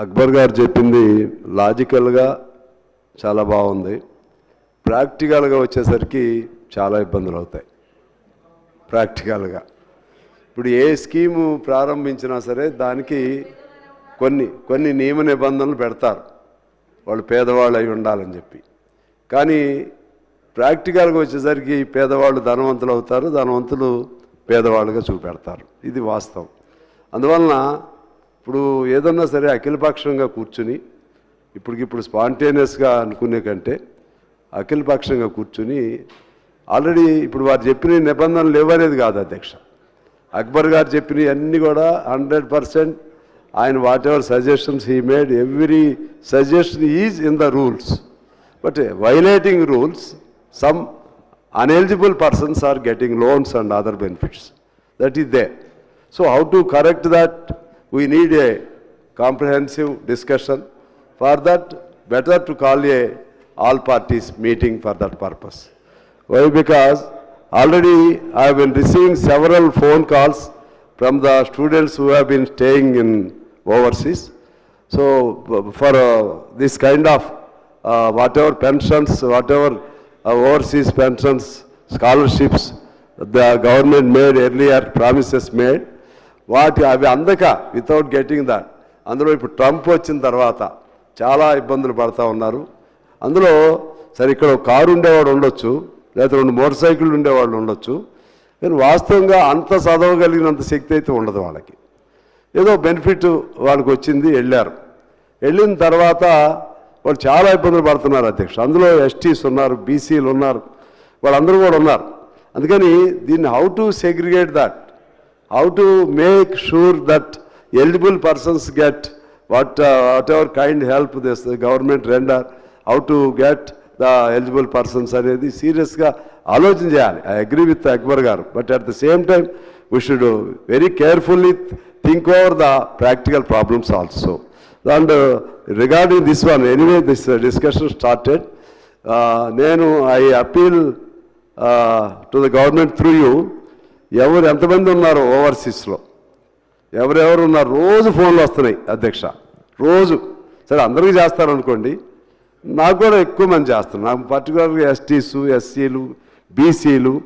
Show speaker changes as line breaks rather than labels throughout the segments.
అక్బర్ గారు చెప్పింది లాజికల్గా చాలా బాగుంది. ప్రాక్టికల్గా వచ్చేసరికి చాలా ఇబ్బందులు అవుతాయి. ప్రాక్టికల్గా. ఇప్పుడు ఏ స్కీము ప్రారంభించినా సరే దానికి కొన్ని కొన్ని నియమ నిబంధనలు పెడతారు. వాళ్ళు పేదవాళ్ళు అయి ఉండాలని చెప్పి. కానీ ప్రాక్టికల్గా వచ్చేసరికి పేదవాళ్ళు ధనవంతులు అవుతారు ధనవంతులు పేదవాళ్ళుగా చూపెడతారు. ఇది వాస్తవం. అందువలన ఇప్పుడు ఏదన్నా సరే అఖిలపక్షంగా కూర్చుని ఇప్పటికిప్పుడు స్పాంటేనియస్గా అనుకునే కంటే అఖిలపక్షంగా కూర్చుని ఆల్రెడీ ఇప్పుడు వారు చెప్పిన నిబంధనలు ఇవ్వలేదు కాదు అధ్యక్ష. అక్బర్ గారు చెప్పినవి అన్నీ కూడా హండ్రెడ్ పర్సెంట్ ఆయన whatever suggestions he made every suggestion is in the rules. But violating rules some ineligible persons are getting loans and other benefits. That is they. So how to correct that We need a comprehensive discussion. For that, better to call a all parties meeting for that purpose. Why? Because already I have been receiving several phone calls from the students who have been staying in overseas. So for uh, this kind of uh, whatever pensions, whatever uh, overseas pensions, scholarships, the government made earlier, promises made, వాటి అవి అందక without getting that అందులో ఇప్పుడు Trump వచ్చిన తర్వాత చాలా ఇబ్బందులు పడతా ఉన్నారు. అందులో సరే ఇక్కడ కారు ఉండేవాడు ఉండొచ్చు లేదా రెండు మోటార్ సైకిల్ ఉండేవాళ్ళు ఉండొచ్చు. కానీ వాస్తవంగా అంత చదవగలిగినంత శక్తి అయితే ఉండదు వాళ్ళకి. ఏదో బెనిఫిట్ వాళ్ళకి వచ్చింది వెళ్ళారు. వెళ్ళిన తర్వాత వాళ్ళు చాలా ఇబ్బందులు పడుతున్నారు అధ్యక్ష. అందులో ఎస్టీస్ ఉన్నారు బీసీలు ఉన్నారు వాళ్ళందరూ కూడా ఉన్నారు. అందుకని దీన్ని how to segregate that how to make sure that eligible persons get what whatever kind help this government render how to get the eligible persons అనేది సీరియస్గా ఆలోచన చేయాలి. I agree with Akbar garu. But at the same time we should very carefully think over the practical problems also and regarding this one anyway this discussion started నేను I appeal to the government through you ఎవరు ఎంతమంది ఉన్నారు ఓవర్సీస్లో? ఎవరెవరు ఉన్నారు? రోజు ఫోన్లు వస్తున్నాయి అధ్యక్ష. రోజు. సరే అందరికీ చేస్తారనుకోండి. నాకు కూడా ఎక్కువ మంది చేస్తారు. నాకు పర్టికులర్గా ఎస్టీసు ఎస్సీలు బీసీలు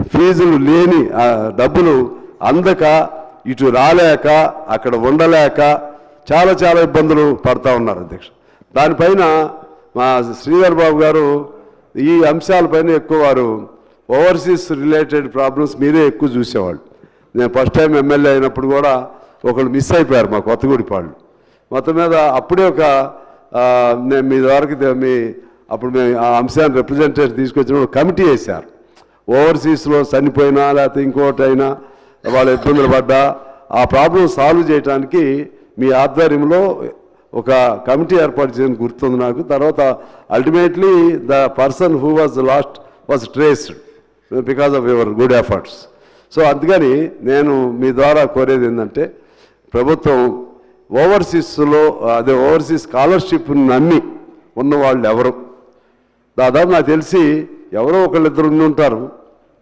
ఫీజులు లేని డబ్బులు అందక ఇటు రాలేక అక్కడ ఉండలేక చాలా చాలా ఇబ్బందులు పడతా ఉన్నారు అధ్యక్ష. దానిపైన మా శ్రీధర్ బాబు గారు ఈ అంశాలపైన ఎక్కువ వారు ఓవర్సీస్ రిలేటెడ్ ప్రాబ్లమ్స్ మీరే ఎక్కువ చూసేవాళ్ళు. నేను ఫస్ట్ టైం ఎమ్మెల్యే అయినప్పుడు కూడా ఒకళ్ళు మిస్ అయిపోయారు మా కొత్తగూడిపాళ్ళు మొత్తం మీద అప్పుడే ఒక నేను మీ ద్వారా మీ అప్పుడు మేము ఆ అంశాన్ని రిప్రజెంటేషన్ తీసుకొచ్చినప్పుడు కమిటీ వేశారు. ఓవర్సీస్లో చనిపోయినా లేకపోతే ఇంకోటి అయినా వాళ్ళు ఇబ్బందులు పడ్డా ఆ ప్రాబ్లం సాల్వ్ చేయడానికి మీ ఆధ్వర్యంలో ఒక కమిటీ ఏర్పాటు చేయడం గుర్తుంది నాకు. తర్వాత ultimately the person who was lost was traced because of your good efforts so అందుకని నేను మీ ద్వారా కోరేది ఏంటంటే ప్రభుత్వం ఓవర్సీస్లో అదే ఓవర్సీస్ స్కాలర్షిప్ నమ్మి ఉన్నవాళ్ళు ఎవరు? దాదాపు నాకు తెలిసి ఎవరో ఒకళ్ళిద్దరు ఉండి ఉంటారు.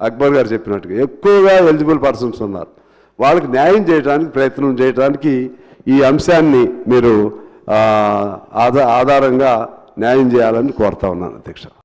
అక్బర్ గారు చెప్పినట్టుగా ఎక్కువగా ఎలిజిబుల్ పర్సన్స్ ఉన్నారు. వాళ్ళకి న్యాయం చేయడానికి ప్రయత్నం చేయడానికి ఈ అంశాన్ని మీరు ఆధారంగా న్యాయం చేయాలని కోరుతా ఉన్నాను అధ్యక్ష.